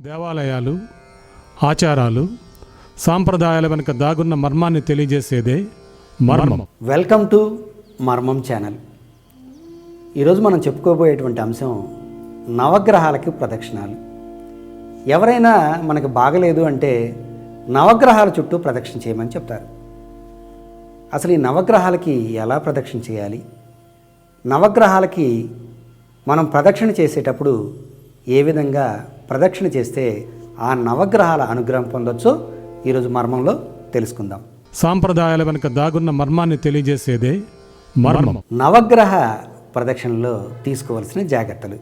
దేవాలయాలు ఆచారాలు సాంప్రదాయాల వెనుక దాగున్న మర్మాన్ని తెలియజేసేదే మర్మం. వెల్కమ్ టు మర్మం ఛానల్ ఈరోజు మనం చెప్పుకోబోయేటువంటి అంశం నవగ్రహాలకి ప్రదక్షిణాలు. ఎవరైనా మనకు బాగలేదు అంటే నవగ్రహాల చుట్టూ ప్రదక్షిణ చేయమని చెప్తారు. అసలు ఈ నవగ్రహాలకి ఎలా ప్రదక్షిణ చేయాలి? నవగ్రహాలకి మనం ప్రదక్షిణ చేసేటప్పుడు ఏ విధంగా ప్రదక్షిణ చేస్తే ఆ నవగ్రహాల అనుగ్రహం పొందొచ్చో ఈరోజు మర్మంలో తెలుసుకుందాం. సాంప్రదాయాల వెనుక దాగున్న మర్మాన్ని తెలియజేసేదే మర్మం. నవగ్రహ ప్రదక్షిణలో తీసుకోవలసిన జాగ్రత్తలు.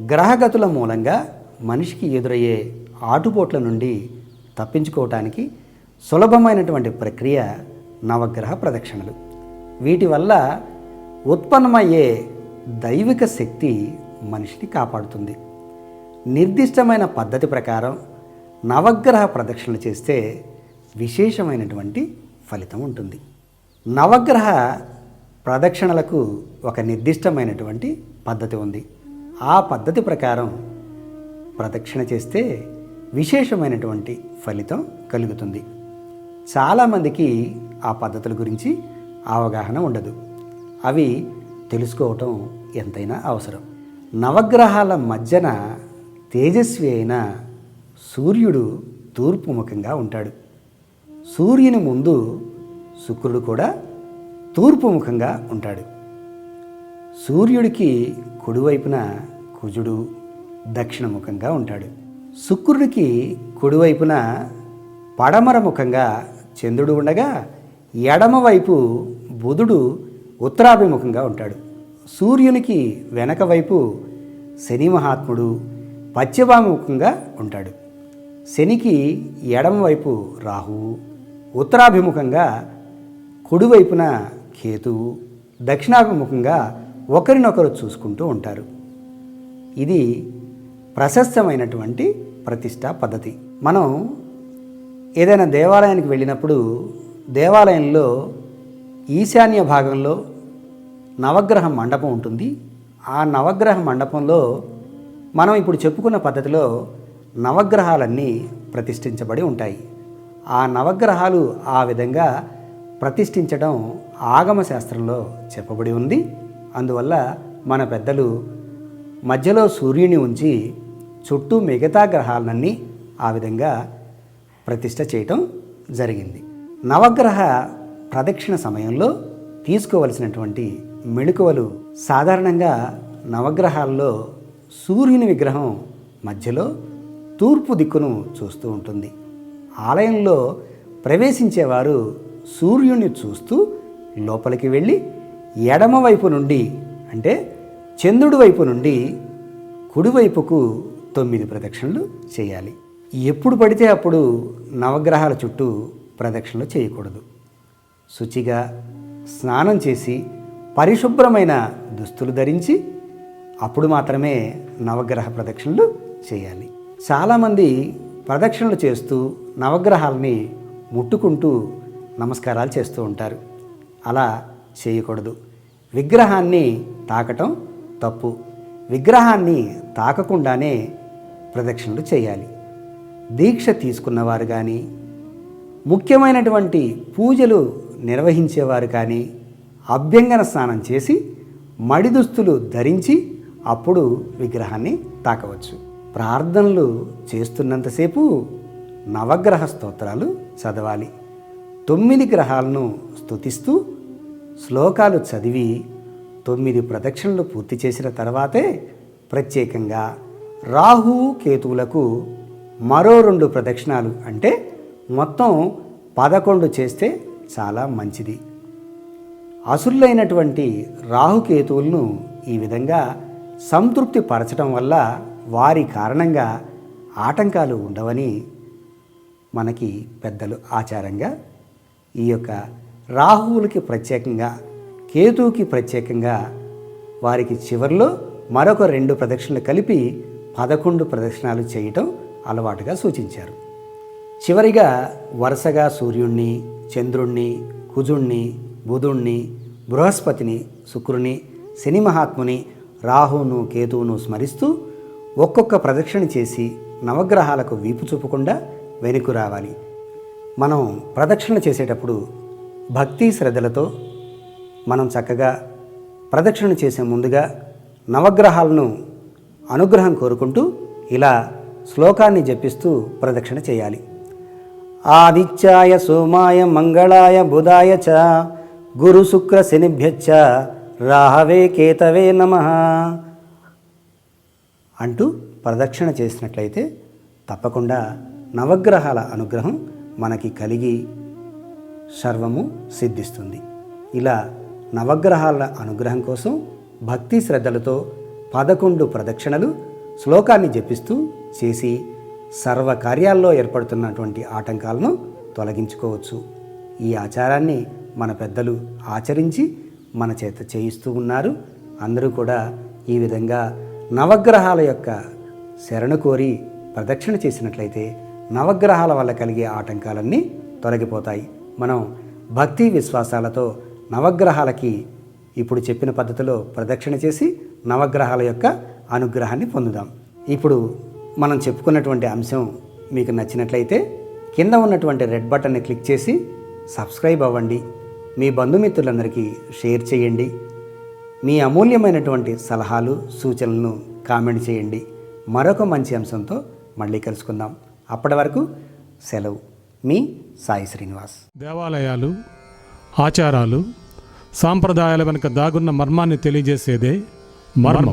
గ్రహగతుల మూలంగా మనిషికి ఎదురయ్యే ఆటుపోట్ల నుండి తప్పించుకోవటానికి సులభమైనటువంటి ప్రక్రియ నవగ్రహ ప్రదక్షిణలు. వీటి వల్ల ఉత్పన్నమయ్యే దైవిక శక్తి మనిషిని కాపాడుతుంది. నిర్దిష్టమైన పద్ధతి ప్రకారం నవగ్రహ ప్రదక్షిణలు చేస్తే విశేషమైనటువంటి ఫలితం ఉంటుంది. నవగ్రహ ప్రదక్షిణలకు ఒక నిర్దిష్టమైనటువంటి పద్ధతి ఉంది. ఆ పద్ధతి ప్రకారం ప్రదక్షిణ చేస్తే విశేషమైనటువంటి ఫలితం కలుగుతుంది. చాలామందికి ఆ పద్ధతుల గురించి అవగాహన ఉండదు. అవి తెలుసుకోవటం ఎంతైనా అవసరం. నవగ్రహాల మధ్యన తేజస్వి అయిన సూర్యుడు తూర్పు ముఖంగా ఉంటాడు. సూర్యుని ముందు శుక్రుడు కూడా తూర్పు ముఖంగా ఉంటాడు. సూర్యుడికి కుడివైపున కుజుడు దక్షిణముఖంగా ఉంటాడు. శుక్రుడికి కుడివైపున పడమర ముఖంగా చంద్రుడు ఉండగా ఎడమవైపు బుధుడు ఉత్తరాభిముఖంగా ఉంటాడు. సూర్యునికి వెనక వైపు శని మహాత్ముడు పశ్చిమాముఖంగా ఉంటాడు. శనికి ఎడమవైపు రాహువు ఉత్తరాభిముఖంగా కుడివైపున కేతువు దక్షిణాభిముఖంగా ఒకరినొకరు చూసుకుంటూ ఉంటారు. ఇది ప్రశస్తమైనటువంటి ప్రతిష్టా పద్ధతి. మనం ఏదైనా దేవాలయానికి వెళ్ళినప్పుడు దేవాలయంలో ఈశాన్య భాగంలో నవగ్రహ మండపం ఉంటుంది. ఆ నవగ్రహ మండపంలో మనం ఇప్పుడు చెప్పుకున్న పద్ధతిలో నవగ్రహాలన్నీ ప్రతిష్ఠించబడి ఉంటాయి. ఆ నవగ్రహాలు ఆ విధంగా ప్రతిష్ఠించడం ఆగమ శాస్త్రంలో చెప్పబడి ఉంది. అందువల్ల మన పెద్దలు మధ్యలో సూర్యుని ఉంచి చుట్టూ మిగతా గ్రహాలన్నీ ఆ విధంగా ప్రతిష్ట చేయటం జరిగింది. నవగ్రహ ప్రదక్షిణ సమయంలో తీసుకోవలసినటువంటి మెళుకువలు సాధారణంగా నవగ్రహాల్లో సూర్యుని విగ్రహం మధ్యలో తూర్పు దిక్కును చూస్తూ ఉంటుంది. ఆలయంలో ప్రవేశించేవారు సూర్యుని చూస్తూ లోపలికి వెళ్ళి ఎడమవైపు నుండి అంటే చంద్రుడి వైపు నుండి కుడివైపుకు తొమ్మిది ప్రదక్షిణలు చేయాలి. ఎప్పుడు పడితే అప్పుడు నవగ్రహాల చుట్టూ ప్రదక్షిణలు చేయకూడదు. శుచిగా స్నానం చేసి పరిశుభ్రమైన దుస్తులు ధరించి అప్పుడు మాత్రమే నవగ్రహ ప్రదక్షిణలు చేయాలి. చాలామంది ప్రదక్షిణలు చేస్తూ నవగ్రహాలని ముట్టుకుంటూ నమస్కారాలు చేస్తూ ఉంటారు. అలా చేయకూడదు. విగ్రహాన్ని తాకటం తప్పు. విగ్రహాన్ని తాకకుండానే ప్రదక్షిణలు చేయాలి. దీక్ష తీసుకున్నవారు కానీ ముఖ్యమైనటువంటి పూజలు నిర్వహించేవారు కానీ అభ్యంగన స్నానం చేసి మడి దుస్తులు ధరించి అప్పుడు విగ్రహాన్ని తాకవచ్చు. ప్రార్థనలు చేస్తున్నంతసేపు నవగ్రహ స్తోత్రాలు చదవాలి. తొమ్మిది గ్రహాలను స్తుతిస్తూ శ్లోకాలు చదివి తొమ్మిది ప్రదక్షిణలు పూర్తి చేసిన తర్వాతే ప్రత్యేకంగా రాహు కేతువులకు మరో రెండు ప్రదక్షిణాలు అంటే మొత్తం పదకొండు చేస్తే చాలా మంచిది. అసురులైనటువంటి రాహుకేతువులను ఈ విధంగా సంతృప్తి పరచడం వల్ల వారి కారణంగా ఆటంకాలు ఉండవని మనకి పెద్దలు ఆచారంగా ఈ యొక్క రాహువులకి ప్రత్యేకంగా కేతువుకి ప్రత్యేకంగా వారికి చివరిలో మరొక రెండు ప్రదక్షిణలు కలిపి పదకొండు ప్రదక్షిణాలు చేయటం అలవాటుగా సూచించారు. చివరిగా వరుసగా సూర్యుణ్ణి చంద్రుణ్ణి కుజుణ్ణి బుధుణ్ణి బృహస్పతిని శుక్రుని శని మహాత్ముని రాహువును కేతువును స్మరిస్తూ ఒక్కొక్క ప్రదక్షిణ చేసి నవగ్రహాలకు వీపు చూపకుండా వెనుకు రావాలి. మనం ప్రదక్షిణ చేసేటప్పుడు భక్తి శ్రద్ధలతో మనం చక్కగా ప్రదక్షిణ చేసే ముందుగా నవగ్రహాలను అనుగ్రహం కోరుకుంటూ ఇలా శ్లోకాన్ని జపిస్తూ ప్రదక్షిణ చేయాలి. ఆదిత్యాయ సోమాయ మంగళాయ బుధాయ చ గురు శుక్ర శనిభ్యచ్చ రాహవే కేతవే నమ అంటూ ప్రదక్షిణ చేసినట్లయితే తప్పకుండా నవగ్రహాల అనుగ్రహం మనకి కలిగి సర్వము సిద్ధిస్తుంది. ఇలా నవగ్రహాల అనుగ్రహం కోసం భక్తి శ్రద్ధలతో పదకొండు ప్రదక్షిణలు శ్లోకాన్ని జపిస్తూ చేసి సర్వ కార్యాల్లో ఏర్పడుతున్నటువంటి ఆటంకాలను తొలగించుకోవచ్చు. ఈ ఆచారాన్ని మన పెద్దలు ఆచరించి మన చేత చేయిస్తూ ఉన్నారు. అందరూ కూడా ఈ విధంగా నవగ్రహాల యొక్క శరణు కోరి ప్రదక్షిణ చేసినట్లయితే నవగ్రహాల వల్ల కలిగే ఆటంకాలన్నీ తొలగిపోతాయి. మనం భక్తి విశ్వాసాలతో నవగ్రహాలకి ఇప్పుడు చెప్పిన పద్ధతిలో ప్రదక్షిణ చేసి నవగ్రహాల యొక్క అనుగ్రహాన్ని పొందుదాం. ఇప్పుడు మనం చెప్పుకున్నటువంటి అంశం మీకు నచ్చినట్లయితే కింద ఉన్నటువంటి రెడ్ బటన్ని క్లిక్ చేసి సబ్స్క్రైబ్ అవ్వండి. మీ బంధుమిత్రులందరికీ షేర్ చేయండి. మీ అమూల్యమైనటువంటి సలహాలు సూచనలను కామెంట్ చేయండి. మరొక మంచి అంశంతో మళ్ళీ కలుసుకుందాం. అప్పటి వరకు సెలవు. మీ సాయి శ్రీనివాస్. దేవాలయాలు ఆచారాలు సాంప్రదాయాల వెనుక దాగున్న మర్మాన్ని తెలియజేసేదే మర్మం.